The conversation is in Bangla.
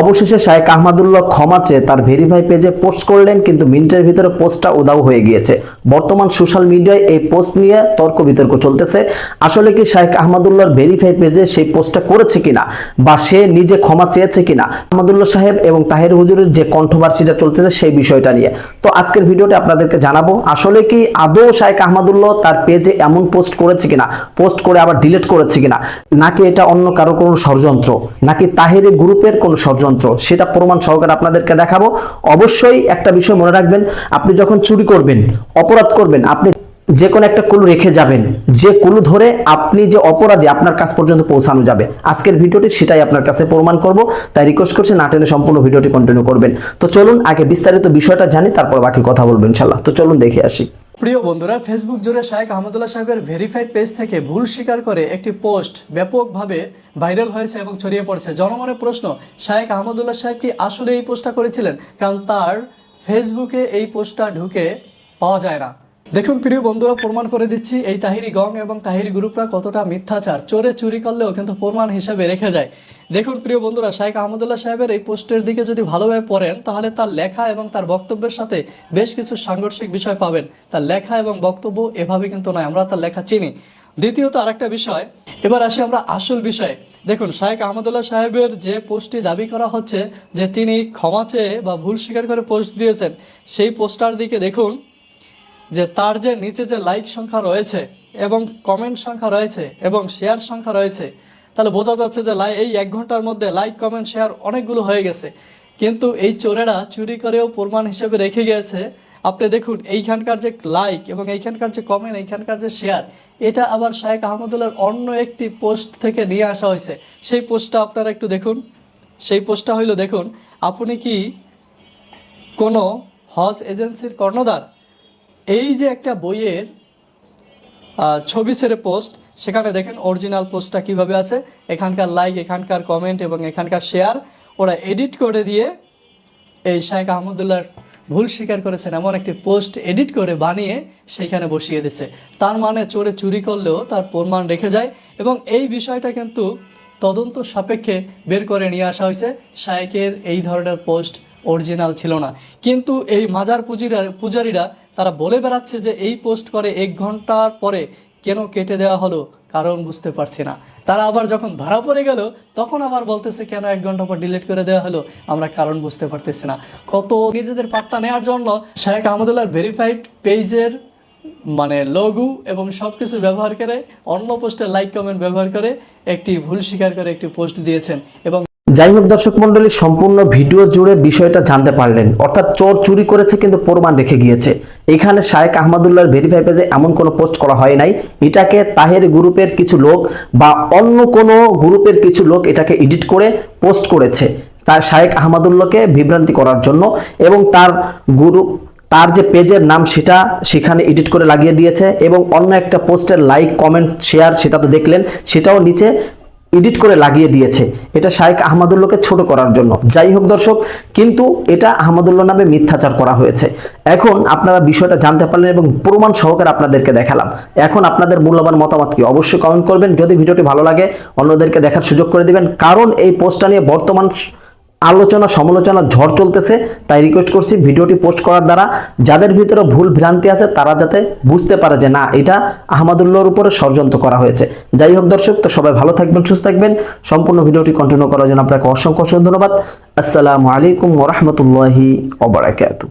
অবশেষে শায়েক আহমদুল্লাহ ক্ষমা চেয়ে তার ভেরিফাই পেজে পোস্ট করলেন, কিন্তু মিনিটের ভিতরে পোস্টটা উদাও হয়ে গিয়েছে। বর্তমান সোশ্যাল মিডিয়ায় এই পোস্ট নিয়ে তর্ক বিতর্ক চলতেছে। আসলে কি শায়েক আহমদুল্লাহর ভেরিফাই পেজে সেই পোস্টটা করেছে কিনা, বা সে নিজে ক্ষমা চেয়েছে কিনা, আহমদুল্লাহ সাহেব এবং তাহের হুজুরের যে কন্ট্রোভার্সিটা চলতেছে সেই বিষয়টা নিয়ে। তো আজকের ভিডিওটা আপনাদেরকে জানাব, আসলে কি আদৌ শায়েক আহমদুল্লাহ তার পেজে এমন পোস্ট করেছে কিনা পোস্ট করে আবার ডিলিট করেছে কিনা, নাকি এটা অন্য কারও কোনো ষড়যন্ত্র, নাকি তাহেরি গ্রুপের কোনো ষড়যন্ত্র? সেটা প্রমাণ সহকারে আপনাদেরকে দেখাবো। অবশ্যই একটা বিষয় মনে রাখবেন, আপনি যখন চুরি করবেন, অপরাধ করবেন, আপনি যে কোনো একটা কুলু রেখে যাবেন, যে কুলু ধরে আপনি যে অপরাধী আপনার কাছ পর্যন্ত পৌঁছানো যাবে, আজকের ভিডিওটি সেটাই আপনার কাছে প্রমাণ করব। তাই রিকোয়েস্ট করছি না টেনে সম্পূর্ণ ভিডিওটি কন্টিনিউ করবেন। তো চলুন আগে বিস্তারিত বিষয়টা জানি, তারপর বাকি কথা বলবেন ইনশাল্লাহ তো চলুন দেখে আসি। প্রিয় বন্ধুরা ফেসবুক জুড়ে শায়েক আহমদুল্লাহ সাহেবের ভেরিফাইড পেজ থেকে ভুল স্বীকার করে একটি পোস্ট ব্যাপকভাবে ভাইরাল হয়েছে এবং ছড়িয়ে পড়ছে। জনমনে প্রশ্ন, শায়েক আহমদুল্লাহ সাহেব কি আসলে এই পোস্টটা করেছিলেন? কারণ তার ফেসবুকে এই পোস্টটা ঢুকে পাওয়া যায় না। দেখুন, প্রিয় বন্ধুরা, প্রমাণ করে দিচ্ছি, এই তাহিরি গং এবং তাহিরি গ্রুপরা কতটা মিথ্যাচার। চোরে চুরি করলেও কিন্তু প্রমাণ হিসেবে রেখে যায়। দেখুন, প্রিয় বন্ধুরা শাহেক আহমদুল্লাহ সাহেবের এই পোস্টের দিকে যদি ভালোভাবে পড়েন, তাহলে তার লেখা এবং তার বক্তব্যের সাথে বেশ কিছু সাংঘর্ষিক বিষয় পাবেন। তার লেখা এবং বক্তব্য এভাবে কিন্তু নয়, আমরা তার লেখা চিনি। দ্বিতীয়ত আরেকটা বিষয়, এবার আসি আমরা আসল বিষয়ে। দেখুন শাহেক আহমদুল্লাহ সাহেবের যে পোস্টটি দাবি করা হচ্ছে যে তিনি ক্ষমা চেয়ে বা ভুল স্বীকার করে পোস্ট দিয়েছেন, সেই পোস্টার দিকে দেখুন যে তার যে নিচে যে লাইক সংখ্যা রয়েছে এবং কমেন্ট সংখ্যা রয়েছে এবং শেয়ার সংখ্যা রয়েছে, তাহলে বোঝা যাচ্ছে যে লাই এই এক ঘণ্টার মধ্যে লাইক কমেন্ট শেয়ার অনেকগুলো হয়ে গেছে। কিন্তু এই চোরেরা চুরি করেও প্রমাণ হিসেবে রেখে গিয়েছে। আপনি দেখুন, এইখানকার যে লাইক এবং এইখানকার যে কমেন্ট এইখানকার যে শেয়ার এটা আবার শাহেক আহমদুল্লাহর অন্য একটি পোস্ট থেকে নিয়ে আসা হয়েছে। সেই পোস্টটা আপনারা একটু দেখুন। সেই পোস্টটা হইল, দেখুন, আপনি কি কোনো হজ এজেন্সির কর্ণধার? এই যে একটা বইয়ের ছবি ছেড়ে পোস্ট সেখানে দেখেন অরিজিনাল পোস্টটা কীভাবে আছে। এখানকার লাইক এখানকার কমেন্ট এবং এখানকার শেয়ার ওরা এডিট করে দিয়ে এই শাহেখ আহমদুল্লাহর ভুল স্বীকার করেছেন। এমন একটি পোস্ট এডিট করে বানিয়ে সেইখানে বসিয়ে দিচ্ছে তার মানে চোরে চুরি করলেও তার প্রমাণ রেখে যায় এবং এই বিষয়টা কিন্তু তদন্ত সাপেক্ষে বের করে নিয়ে আসা হয়েছে। শায়েকের এই ধরনের পোস্ট অরিজিনাল ছিল না। কিন্তু এই মাজার পুজিরা, পূজারীরা তারা বলে বেড়াচ্ছে যে এই পোস্ট করে এক ঘণ্টার পরে কেন কেটে দেওয়া হলো, কারণ বুঝতে পারছি না। তারা আবার যখন ধরা পড়ে গেল, তখন আবার বলতেছে কেন এক ঘণ্টা পর ডিলিট করে দেওয়া হলো, আমরা কারণ বুঝতে পারতেছি না। কত নিজেদের পাত্তা নেওয়ার জন্য শাহেক আহমদুল্লাহর ভেরিফাইড পেজের মানে লঘু এবং সব কিছু ব্যবহার করে, অন্য পোস্টে লাইক কমেন্ট ব্যবহার করে একটি ভুল স্বীকার করে একটি পোস্ট দিয়েছেন এবং যাই হোক দর্শক মন্ডলী সম্পূর্ণ ভিডিও জুড়ে বিষয়টা জানতে পারলেন। অর্থাৎ চোর চুরি করেছে কিন্তু প্রমাণ রেখে গিয়েছে। এখানে শায়েক আহমদুল্লাহর ভেরিফাই পেজে এমন কোনো পোস্ট করা হয় নাই। এটাকে তাহের গ্রুপের কিছু লোক বা অন্য কোনো গ্রুপের কিছু লোক এটাকে এডিট করে পোস্ট করেছে। তার শায়েক আহমদুল্লাহকে বিভ্রান্তি করার জন্য এবং তার গ্রুপ তার যে পেজের নাম সেটা সেখানে এডিট করে লাগিয়ে দিয়েছে এবং অন্য একটা পোস্টের লাইক কমেন্ট শেয়ার সেটা তো দেখলেন। সেটাও নিচে এডিট করে লাগিয়ে দিয়েছে। এটা শাইখ আহমদুল্লাহকে ছোট করার জন্য। যাই হোক দর্শক, কিন্তু এটা আহমদুল্লাহ নামে মিথ্যাচার করা হয়েছে। এখন আপনারা বিষয়টা জানতে পারলেন এবং প্রমাণ সহকারে আপনাদেরকে দেখালাম। এখন আপনাদের মূল্যবান মতামত কি অবশ্যই কমেন্ট করবেন। যদি ভিডিওটি ভালো লাগে, অন্যদেরকে দেখার সুযোগ করে দিবেন। কারণ এই পোস্টটা নিয়ে বর্তমান আলোচনা, সমালোচনা, ঝড় চলতেছে, তাই রিকোয়েস্ট করছি ভিডিওটি পোস্ট করার দ্বারা যাদের ভিতরে ভুল ভ্রান্তি আছে তারা যাতে বুঝতে পারে যে না, এটা আহমদুল্লাহর উপরে ষড়যন্ত্র করা হয়েছে। যাই হোক দর্শক, তো সবাই ভালো থাকবেন, সুস্থ থাকবেন। সম্পূর্ণ ভিডিওটি কন্টিনিউ করার জন্য আপনাকে অসংখ্য অসংখ্য ধন্যবাদ। আসসালামু আলাইকুম ওরহমতুল্লাহি ওবরাকাতু